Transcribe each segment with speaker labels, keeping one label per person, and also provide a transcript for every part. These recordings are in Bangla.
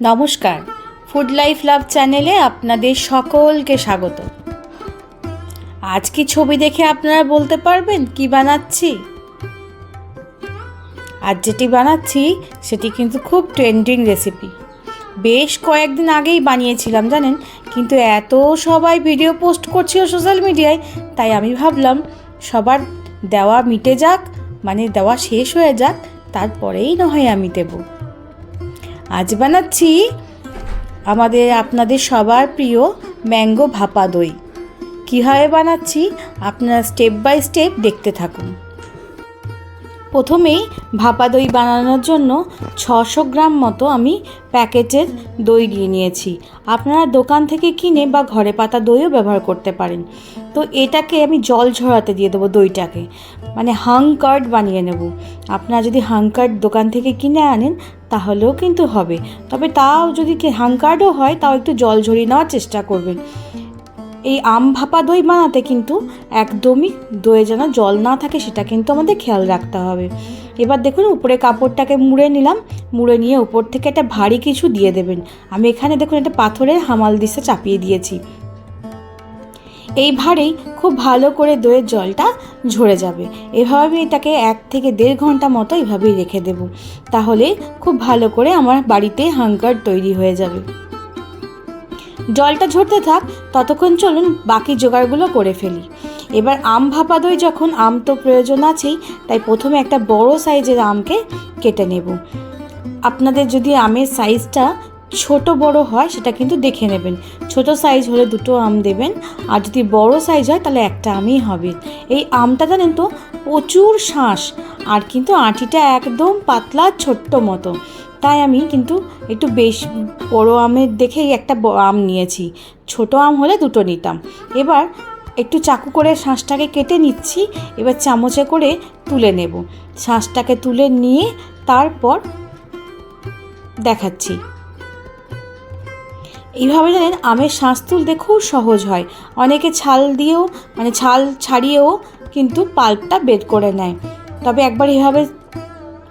Speaker 1: নমস্কার। ফুড লাইফ লাভ চ্যানেলে আপনাদের সকলকে স্বাগত। আজ কি ছবি দেখে আপনারা বলতে পারবেন কি বানাচ্ছি? আজ যেটি বানাচ্ছি, সেটি কিন্তু খুব ট্রেন্ডিং রেসিপি বেশ কয়েকদিন আগেই বানিয়েছিলাম, জানেন? কিন্তু এত সবাই ভিডিও পোস্ট করছিল সোশ্যাল মিডিয়ায় তাই আমি ভাবলাম সবার দেওয়া মিটে যাক মানে দেওয়া শেষ হয়ে যাক, তারপরেই না হয় আমি দেবো। আজ বানাচ্ছি আমাদের আপনাদের সবার প্রিয় ম্যাঙ্গো ভাপা দই। কীভাবে বানাচ্ছি আপনারা স্টেপ বাই স্টেপ দেখতে থাকুন। প্রথমেই ভাপা দই বানানোর জন্য ছশো গ্রাম মতো আমি প্যাকেটের দই নিয়ে নিয়েছি। আপনারা দোকান থেকে কিনে বা ঘরে পাতা দইও ব্যবহার করতে পারেন। তো এটাকে আমি জল ঝরাতে দিয়ে দেবো দইটাকে। মানে হাং কার্ড বানিয়ে নেব। আপনারা যদি হাং কার্ড দোকান থেকে কিনে আনেন, তাহলেও কিন্তু হবে। তবে তাও যদি হাং কার্ডও হয়, তাও একটু জল ঝরিয়ে নেওয়ার চেষ্টা করবেন। এই আম ভাপা দই বানাতে কিন্তু একদমই দইয়ে যেন জল না থাকে, সেটা কিন্তু আমাদের খেয়াল রাখতে হবে। এবার দেখুন, উপরে কাপড়টাকে মুড়ে নিলাম। মুড়ে নিয়ে উপর থেকে একটা ভারী কিছু দিয়ে দেবেন। আমি এখানে দেখুন, একটা পাথরের হামাল দিশে চাপিয়ে দিয়েছি। এই ভারেই খুব ভালো করে দইয়ের জলটা ঝরে যাবে। এভাবে আমি এটাকে এক থেকে দেড় ঘণ্টা মতো এইভাবেই রেখে দেব। তাহলে খুব ভালো করে আমার বাড়িতে হাঙ্কার তৈরি হয়ে যাবে। জলটা ঝরতে থাক, ততক্ষণ চলুন বাকি জোগাড়গুলো করে ফেলি। এবার আম ভাপা দই যখন আম তো প্রয়োজন আছেই, তাই প্রথমে একটা বড় সাইজের আমকে কেটে নেব। আপনাদের যদি আমের সাইজটা ছোট বড় হয়, সেটা কিন্তু দেখে নেবেন। ছোট সাইজ হলে দুটো আম দেবেন, আর যদি বড় সাইজ হয়, তাহলে একটা আমই হবে। এই আমটা জানেন তো, প্রচুর শাঁস, আর কিন্তু আঁটিটা একদম পাতলা ছোট্ট মতো। তাই আমি কিন্তু একটু বেশ বড়ো আমের দেখেই একটা আম নিয়েছি। ছোট আম হলে দুটো নিতাম। এবার একটু চাকু করে শাঁসটাকে কেটে নিচ্ছি, এবার চামচে করে তুলে নেব। শাঁসটাকে তুলে নিয়ে তারপর দেখাচ্ছি। এইভাবে জানেন, আমের শাঁস তুলতে খুব সহজ হয়। অনেকে ছাল দিয়েও মানে ছাল ছাড়িয়েও কিন্তু পাল্পটা বের করে নেয়। তবে একবার এভাবে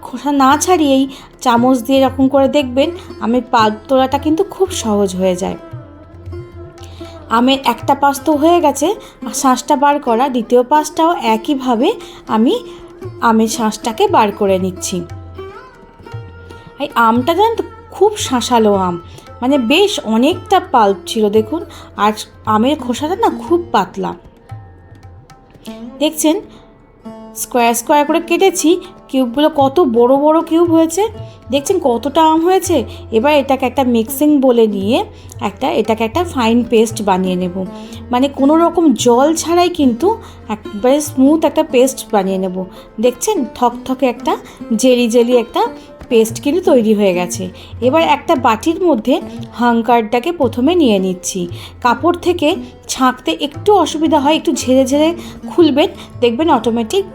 Speaker 1: খোসা না ছাড়িয়েই চামচ দিয়ে এরকম করে দেখবেন আমের পাল্প তোলাটা কিন্তু খুব সহজ হয়ে যায়। আমের একটা পাশ তো হয়ে গেছে শাঁসটা বার করা দ্বিতীয় পাশটাও একইভাবে আমি আমের শাঁসটাকে বার করে নিচ্ছি। এই আমটা জানেন তো, খুব শাঁসালো আম। মানে বেশ অনেকটা পাল্প ছিল দেখুন, আর আমের খোসাটা না খুব পাতলা। দেখছেন, স্কোয়ার স্কোয়ার করে কেটেছি কিউবগুলো কত বড় বড় কিউব হয়েছে। দেখছেন কতটা আম হয়েছে। এবার এটাকে একটা মিক্সিং বলে নিয়ে একটা, এটাকে একটা ফাইন পেস্ট বানিয়ে নেব। মানে কোনো রকম জল ছাড়াই কিন্তু একবারে স্মুথ একটা পেস্ট বানিয়ে নেব। দেখছেন থকথকে একটা জেলি জেলি একটা পেস্ট কিন্তু তৈরি হয়ে গেছে। এবার একটা বাটির মধ্যে হাঙ্কারটাকে প্রথমে নিয়ে নিচ্ছি। কাপড় থেকে ছাঁকতে একটু অসুবিধা হয়, একটু ঝেড়ে ঝেড়ে খুলবেন, দেখবেন অটোমেটিক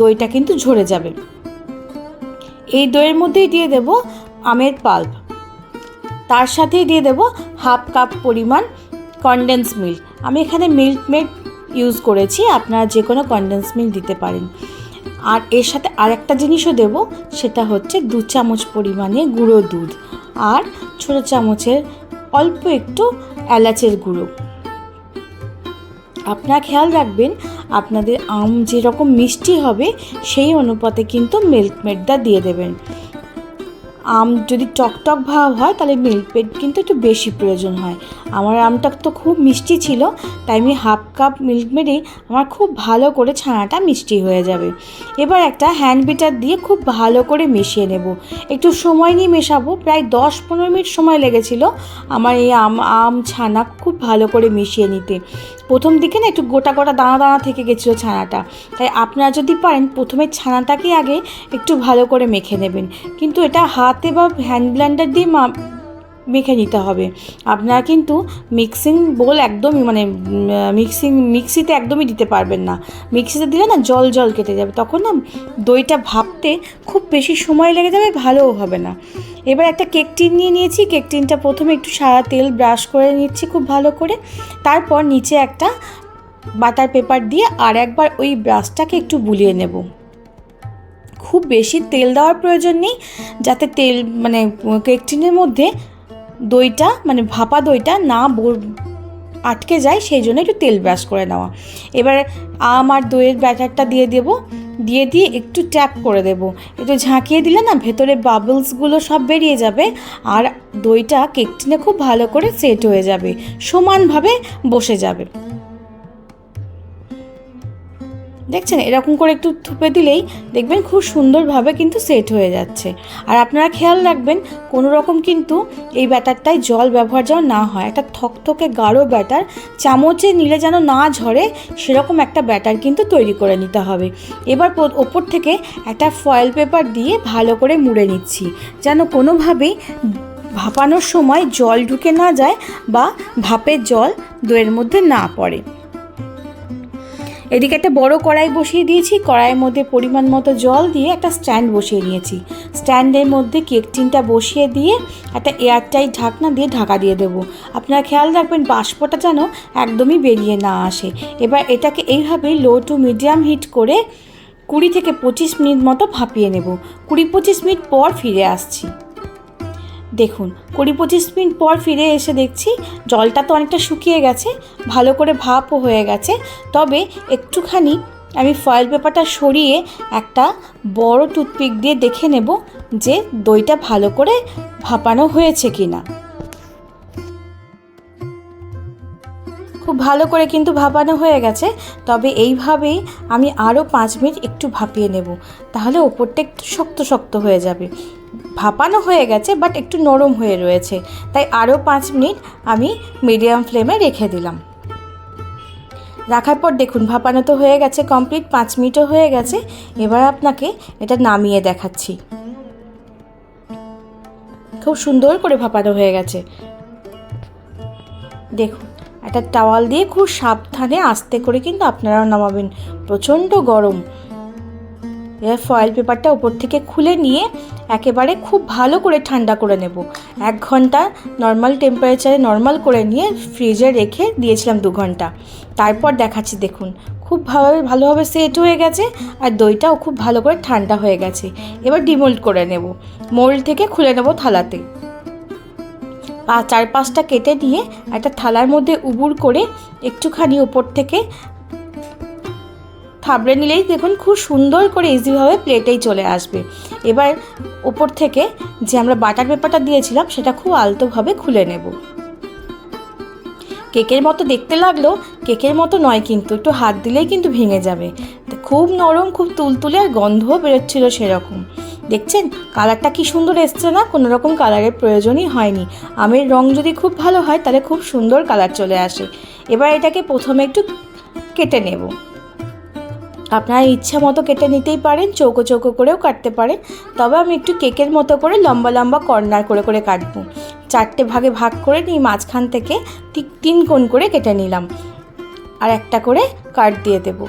Speaker 1: দইটা কিন্তু ঝরে যাবে। এই দইয়ের মধ্যেই দিয়ে দেব আমের পাল্প। তার সাথেই দিয়ে দেব হাফ কাপ পরিমাণ কনডেন্স মিল্ক আমি এখানে মিল্ক মেড ইউজ করেছি, আপনারা যে কোনো কনডেন্স মিল্ক দিতে পারেন। আর এর সাথে আরেকটা জিনিসও দেব, সেটা হচ্ছে দু চামচ পরিমাণে গুঁড়ো দুধ আর ছোটো চামচের অল্প একটু এলাচের গুঁড়ো। আপনারা খেয়াল রাখবেন আপনাদের আম যেরকম মিষ্টি হবে, সেই অনুপাতে কিন্তু মিল্ক মেডটা দিয়ে দেবেন। আম যদি টকটক ভাব হয়, তাহলে মিল্ক মেড কিন্তু একটু বেশি প্রয়োজন হয়। আমার আমটা তো খুব মিষ্টি ছিল, তাই আমি হাফ কাপ মিল্ক মেডে আমার খুব ভালো করে ছানাটা মিষ্টি হয়ে যাবে। এবার একটা হ্যান্ড বিটার দিয়ে খুব ভালো করে মিশিয়ে নেব। একটু সময় নিয়ে মেশাবো, প্রায় দশ পনেরো মিনিট সময় লেগেছিল আমার এই আম আম ছানা খুব ভালো করে মিশিয়ে নিতে। প্রথম দিকে না একটু গোটা গোটা দানা দানা থেকে গেছিল ছানাটা। তাই আপনারা যদি পারেন, প্রথমে ছানাটাকে আগে একটু ভালো করে মেখে নেবেন। কিন্তু এটা হাতে বা হ্যান্ড ব্লেন্ডার দিয়ে মেখে নিতে হবে। আপনারা কিন্তু মিক্সিং বোল একদমই মানে মিক্সিং মিক্সিতে একদমই দিতে পারবেন না। মিক্সিতে দিলে না জল জল কেটে যাবে। তখন না দইটা ভাপতে খুব বেশি সময় লেগে যাবে, ভালোও হবে না। এবার একটা কেক টিন নিয়ে নিয়েছি। কেক টিনটা প্রথমে একটু সাদা তেল ব্রাশ করে নিচ্ছি খুব ভালো করে। তারপর নিচে একটা বাটার পেপার দিয়ে আর একবার ওই ব্রাশটাকে একটু বুলিয়ে নেব। খুব বেশি তেল দেওয়ার প্রয়োজন নেই, যাতে তেল মানে কেক টিনের মধ্যে দইটা মানে ভাপা দইটা না আটকে যায়, সেই জন্য একটু তেল ব্রাশ করে নেওয়া। এবার আম আর দইয়ের ব্যাটারটা দিয়ে দেবো। দিয়ে দিয়ে একটু ট্যাপ করে দেব। একটু ঝাঁকিয়ে দিলে না ভেতরে বাবলসগুলো সব বেরিয়ে যাবে আর দইটা কেকটিনে খুব ভালো করে সেট হয়ে যাবে। সমানভাবে বসে যাবে। দেখছেন? এরকম করে একটু থুপে দিলেই দেখবেন খুব সুন্দরভাবে কিন্তু সেট হয়ে যাচ্ছে। আর আপনারা খেয়াল রাখবেন, কোনো রকম কিন্তু এই ব্যাটারটায় জল ব্যবহার যেন না হয়। একটা থকথকে গাঢ় ব্যাটার, চামচে নিলে যেন না ঝরে, সেরকম একটা ব্যাটার কিন্তু তৈরি করে নিতে হবে। এবার ওপর থেকে একটা ফয়েল পেপার দিয়ে ভালো করে মুড়ে নিচ্ছি। যেন কোনোভাবেই ভাপানোর সময় জল ঢুকে না যায় বা ভাপের জল দইয়ের মধ্যে না পড়ে। এদিকে একটা বড় কড়াই বসিয়ে দিয়েছি, কড়াইয়ের মধ্যে পরিমাণ মতো জল দিয়ে একটা স্ট্যান্ড বসিয়ে নিয়েছি। স্ট্যান্ডের মধ্যে কেক টিনটা বসিয়ে দিয়ে একটা এয়ারটাইট ঢাকনা দিয়ে ঢাকা দিয়ে দেবো। আপনারা খেয়াল রাখবেন, বাষ্পটা যেন একদমই বেরিয়ে না আসে। এবার এটাকে এইভাবে লো টু মিডিয়াম হিট করে কুড়ি থেকে পঁচিশ মিনিট মতো ভাপিয়ে নেব। কুড়ি পঁচিশ মিনিট পর ফিরে আসছি। দেখুন, কুড়ি পঁচিশ মিনিট পর ফিরে এসে দেখছি জলটা তো অনেকটা শুকিয়ে গেছে, ভালো করে ভাপও হয়ে গেছে। তবে একটুখানি আমি ফয়েল পেপারটা সরিয়ে একটা বড় টুথপিক দিয়ে দেখে নেব যে দইটা ভালো করে ভাপানো হয়েছে কি না খুব ভালো করে কিন্তু ভাপানো হয়ে গেছে, তবে এইভাবেই আমি আরও পাঁচ মিনিট একটু ভাপিয়ে নেব, তাহলে ওপরটা একটু শক্ত শক্ত হয়ে যাবে। ভাপানো হয়ে গেছে বাট একটু নরম হয়ে রয়েছে। তাই আরও পাঁচ মিনিট আমি মিডিয়াম ফ্লেমে রেখে দিলাম। রাখার পর দেখুন, ভাপানো তো হয়ে গেছে কমপ্লিট পাঁচ মিনিটও হয়ে গেছে। এবার আপনাকে এটা নামিয়ে দেখাচ্ছি। খুব সুন্দর করে ভাপানো হয়ে গেছে। দেখুন, একটা টাওয়াল দিয়ে খুব সাবধানে আস্তে করে কিন্তু আপনারাও নামাবেন। প্রচণ্ড গরম। এবার ফয়েল পেপারটা উপর থেকে খুলে নিয়ে একেবারে খুব ভালো করে ঠান্ডা করে নেব। এক ঘণ্টা নর্মাল টেম্পারেচারে নর্মাল করে নিয়ে ফ্রিজে রেখে দিয়েছিলাম দু ঘণ্টা। তারপর দেখাচ্ছি, দেখুন, খুব ভালো ভালোভাবে সেট হয়ে গেছে আর দইটাও খুব ভালো করে ঠান্ডা হয়ে গেছে। এবার ডিমোল্ড করে নেব। মোল্ড থেকে খুলে নেব থালাতে। চার পাঁচটা কেটে নিয়ে একটা থালার মধ্যে উবুর করে একটুখানি উপর থেকে থাবড়ে নিলেই দেখুন খুব সুন্দর করে ইজিভাবে প্লেটেই চলে আসবে। এবার উপর থেকে যে আমরা বাটার পেপারটা দিয়েছিলাম, সেটা খুব আলতোভাবে খুলে নেব। কেকের মতো দেখতে লাগল কেকের মতো নয় কিন্তু, একটু হাত দিলেই কিন্তু ভেঙে যাবে। খুব নরম, খুব তুলতুলে আর গন্ধও বেরোচ্ছিল সেরকম। দেখছেন? কালারটা কি সুন্দর এসছে না? কোনো রকম কালারের প্রয়োজনই হয়নি। আমের রং যদি খুব ভালো হয়, তাহলে খুব সুন্দর কালার চলে আসে। এবার এটাকে প্রথমে একটু কেটে নেব। আপনারা ইচ্ছা মতো কেটে নিতেই পারেন, চৌকো চৌকো করেও কাটতে পারেন। তবে আমি একটু কেকের মতো করে লম্বা লম্বা কর্নার করে করে কাটবো। চারটে ভাগে ভাগ করে নিই মাঝখান থেকে ঠিক তিন কোণ করে কেটে নিলাম। আর একটা করে কাট দিয়ে দেব।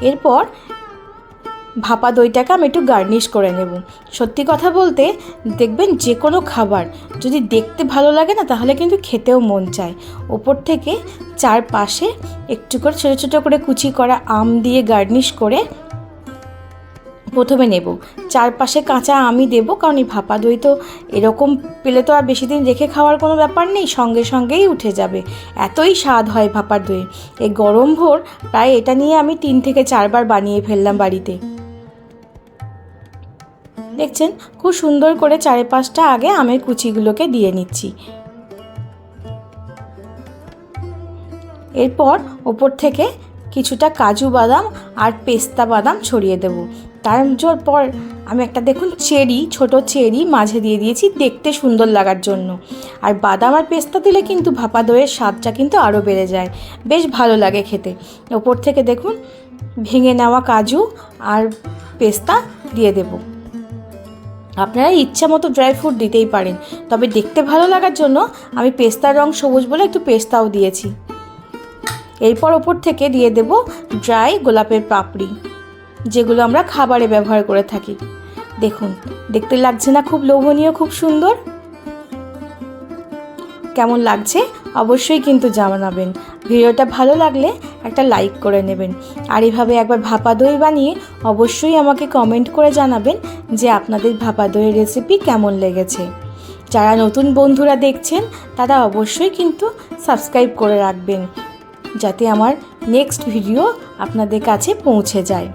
Speaker 1: এরপর ভাপা দইটাকে আমি একটু গার্নিশ করে নেব। সত্যি কথা বলতে, দেখবেন যে কোনো খাবার যদি দেখতে ভালো লাগে না, তাহলে কিন্তু খেতেও মন চায়। ওপর থেকে চারপাশে একটু করে ছোটো ছোটো করে কুচি করা আম দিয়ে গার্নিশ করে প্রথমে নেব। চারপাশে কাঁচা আমি দেবো, কারণ এই ভাপা দই তো এরকম পেলে তো আর বেশি দিন রেখে খাওয়ার কোনো ব্যাপার নেই, সঙ্গে সঙ্গেই উঠে যাবে। এতই স্বাদ হয় ভাপার দই। এই গরম ভোর প্রায় এটা নিয়ে আমি তিন থেকে চারবার বানিয়ে ফেললাম বাড়িতে। দেখছেন, খুব সুন্দর করে চারে পাঁচটা আগে আমের কুচিগুলোকে দিয়ে নিচ্ছি। এরপর ওপর থেকে কিছুটা কাজু বাদাম আর পেস্তা বাদাম ছড়িয়ে দেব। তার পর আমি একটা দেখুন চেরি, ছোট চেরি মাঝে দিয়ে দিয়েছি দেখতে সুন্দর লাগার জন্য। আর বাদাম আর পেস্তা দিলে কিন্তু ভাপা দইয়ের স্বাদটা কিন্তু আরও বেড়ে যায়। বেশ ভালো লাগে খেতে। ওপর থেকে দেখুন, ভেঙে নেওয়া কাজু আর পেস্তা দিয়ে দেবো। আপনারা ইচ্ছা মতো ড্রাই ফ্রুট দিতেই পারেন। তবে দেখতে ভালো লাগার জন্য আমি পেস্তার রং সবুজ বলে একটু পেস্তাও দিয়েছি। এরপর ওপর থেকে দিয়ে দেব ড্রাই গোলাপের পাপড়ি, যেগুলো আমরা খাবারে ব্যবহার করে থাকি। দেখুন, দেখতে লাগছে না খুব লোভনীয়, খুব সুন্দর। কেমন লাগছে? অবশ্যই কিন্তু জানাবেন। ভিডিওটা ভালো লাগলে একটা লাইক করে নেবেন। আর এভাবে একবার ভাপা দই বানিয়ে অবশ্যই আমাকে কমেন্ট করে জানাবেন যে আপনাদের ভাপা দইয়ের রেসিপি কেমন লেগেছে। যারা নতুন বন্ধুরা দেখছেন, তারা অবশ্যই কিন্তু সাবস্ক্রাইব করে রাখবেন, যাতে আমার নেক্সট ভিডিও আপনাদের কাছে পৌঁছে যায়।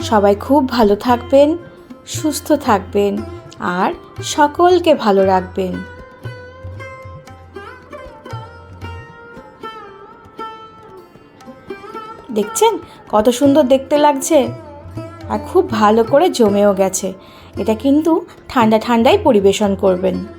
Speaker 1: সবাই খুব ভালো থাকবেন। সুস্থ থাকবেন আর সকলকে ভালো রাখবেন। দেখছেন? কত সুন্দর দেখতে লাগছে। আর খুব ভালো করে জমেও গেছে। এটা কিন্তু ঠান্ডা ঠান্ডাই পরিবেশন করবেন।